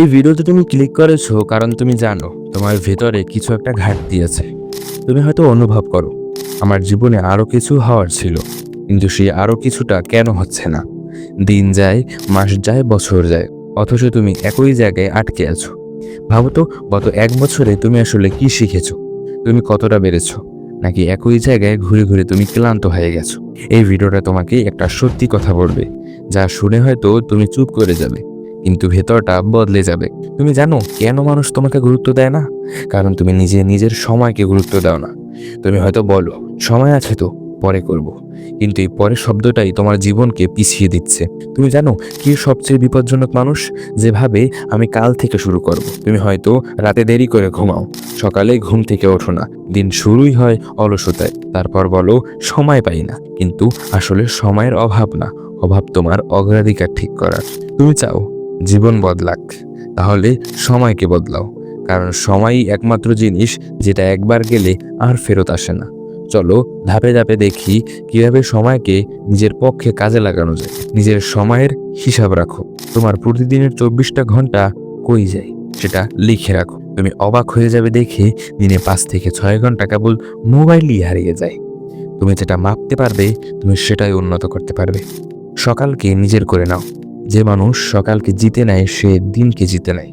এই ভিডিওতে তুমি ক্লিক করেছ কারণ তুমি জানো, তোমার ভেতরে কিছু একটা ঘাটতি আছে। তুমি হয়তো অনুভব করো, আমার জীবনে আরও কিছু হওয়ার ছিল, কিন্তু সেই আরও কিছুটা কেন হচ্ছে না? দিন যায়, মাস যায়, বছর যায়, অথচ তুমি একই জায়গায় আটকে আছো। ভাবো তো, গত এক বছরে তুমি আসলে কি শিখেছো? তুমি কতটা বেড়েছো? নাকি একই জায়গায় ঘুরে ঘুরে তুমি ক্লান্ত হয়ে গেছো? এই ভিডিওটা তোমাকে একটা সত্যি কথা বলবে, যা শুনে হয়তো তুমি চুপ করে যাবে। কিন্তু ভেতরটা বদলে যাবে। তুমি জানো, কেন মানুষ তোমাকে গুরুত্ব দেয় না? কারণ তুমি নিজে নিজের সময়কে গুরুত্ব দাও না। তুমি হয়তো বলো, সময় আছে তো, পরে করব। কিন্তু এই পরের শব্দটাই তোমার জীবনকে পিছিয়ে দিচ্ছে। তুমি জানো, কি সবচেয়ে বিপজ্জনক মানুষ? যেভাবে আমি কাল থেকে শুরু করব। তুমি হয়তো রাতে দেরি করে ঘুমাও। সকালে ঘুম থেকে ওঠো না। দিন শুরুই হয় অলসতায়। তারপর বলো, সময় পাই না। কিন্তু আসলে সময়ের অভাব না। অভাব তোমার অগ্রাধিকার ঠিক করার। তুমি চাও জীবন বদলাক। তাহলে সময়কে বদলাও। কারণ সময়ই একমাত্র জিনিস যেটা একবার গেলে আর ফেরত আসে না। চলো ধাপে ধাপে দেখি কীভাবে সময়কে নিজের পক্ষে কাজে লাগানো যায়। নিজের সময়ের হিসাব রাখো। তোমার প্রতিদিনের চব্বিশটা ঘণ্টা কই যায় সেটা লিখে রাখো। তুমি অবাক হয়ে যাবে দেখে দিনে পাঁচ থেকে ছয় ঘণ্টা কেবল মোবাইলই হারিয়ে যায়। তুমি যেটা মাপতে পারবে, তুমি সেটাই উন্নত করতে পারবে। সকালকে নিজের করে নাও। যে মানুষ সকালকে জিতে নেয়, সে দিনকে জিতে নেয়।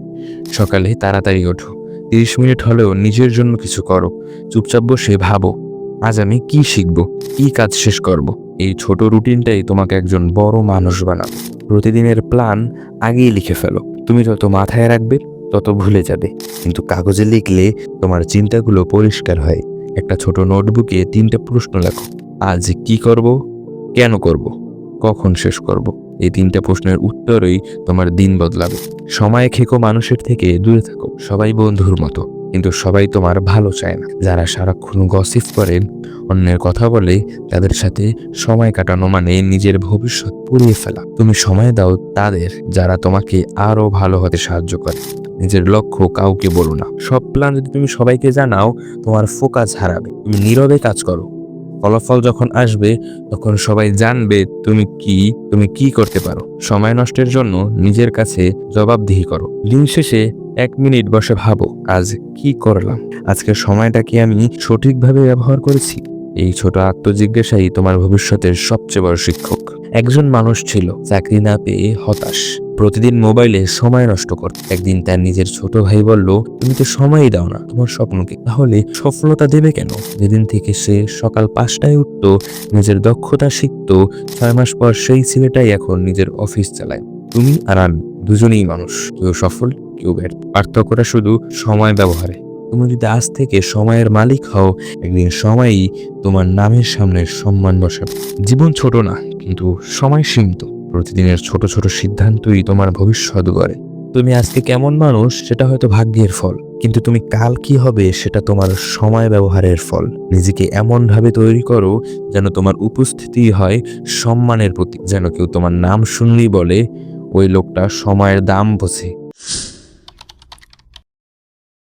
সকালে তাড়াতাড়ি ওঠো। তিরিশ মিনিট হলেও নিজের জন্য কিছু করো। চুপচাপ বসে ভাবো, আজ আমি কি শিখব? কি কাজ শেষ করব? এই ছোট রুটিনটাই তোমাকে একজন বড় মানুষ বানাবে। প্রতিদিনের প্ল্যান আগেই লিখে ফেলো। তুমি যত মাথায় রাখবে, তত ভুলে যাবে। কিন্তু কাগজে লিখলে তোমার চিন্তাগুলো পরিষ্কার হয়। একটা ছোট নোটবুকে তিনটে প্রশ্ন লেখো। আজ কি করব? কেন করব? কখন শেষ করব? এই তিনটা প্রশ্নের উত্তরই তোমার দিন বদলাবে। সময় খেকো মানুষের থেকে দূরে থাকো, সবাই বন্ধুর মতো। কিন্তু সবাই তোমার ভালো চায় না। যারা সারাক্ষণ গসিপ করে, অন্যের কথা বলে, তাদের সাথে সময় কাটানো মানে নিজের ভবিষ্যৎ পুড়িয়ে ফেলা। তুমি সময় দাও তাদের যারা তোমাকে আরও ভালো হতে সাহায্য করে। নিজের লক্ষ্য কাউকে বলো না। সব প্ল্যান যদি তুমি সবাইকে জানাও, তোমার ফোকাস হারাবে। তুমি নীরবে কাজ করো। ফলাফল যখন আসবে, তখন সবাই জানবে তুমি কি তুমি কি করতে পারো। সময় নষ্টের জন্য নিজের কাছে জবাবদিহি করো। দিন শেষে এক মিনিট বসে ভাবো, আজ কি করলাম? আজকের সময়টা কি আমি সঠিকভাবে ব্যবহার করেছি? এই ছোট আত্মজিজ্ঞাসাই তোমার ভবিষ্যতের সবচেয়ে বড় শিক্ষক। একজন মানুষ ছিল, চাকরি না পেয়ে হতাশ। প্রতিদিন মোবাইলে সময় নষ্ট করত একদিন তার নিজের ছোট ভাই বলল, তুমি তো সময়ই দাও না তোমার স্বপ্নকে। তাহলে সফলতা দেবে কেন? যেদিন থেকে সে সকাল পাঁচটায় উঠতো, নিজের দক্ষতা শিখতো, ছয় মাস পর সেই ছেলেটাই এখন নিজের অফিস চালায়। তুমি আর আমি দুজনেই মানুষ, কেউ সফল, কেউ ব্যর্থ। পার্থক্যটা শুধু সময় ব্যবহারে। তুমি যদি আজ থেকে সময়ের মালিক হও, একদিন সময়ই তোমার নামের সামনে সম্মান বসাবে। জীবন ছোট না, কিন্তু সময় সীমিত। প্রতিদিনের ছোট ছোট সিদ্ধান্তই তোমার ভবিষ্যৎ গড়ে। তুমি আজকে কেমন মানুষ, সেটা হয়তো ভাগ্যের ফল। কিন্তু তুমি কাল কি হবে, সেটা তোমার সময় ব্যবহারের ফল। নিজেকে এমনভাবে তৈরি করো যেন তোমার উপস্থিতি হয় সম্মানের প্রতীক। যেন কেউ তোমার নাম শুনলেই বলে, ওই লোকটা সময়ের দাম বোঝে।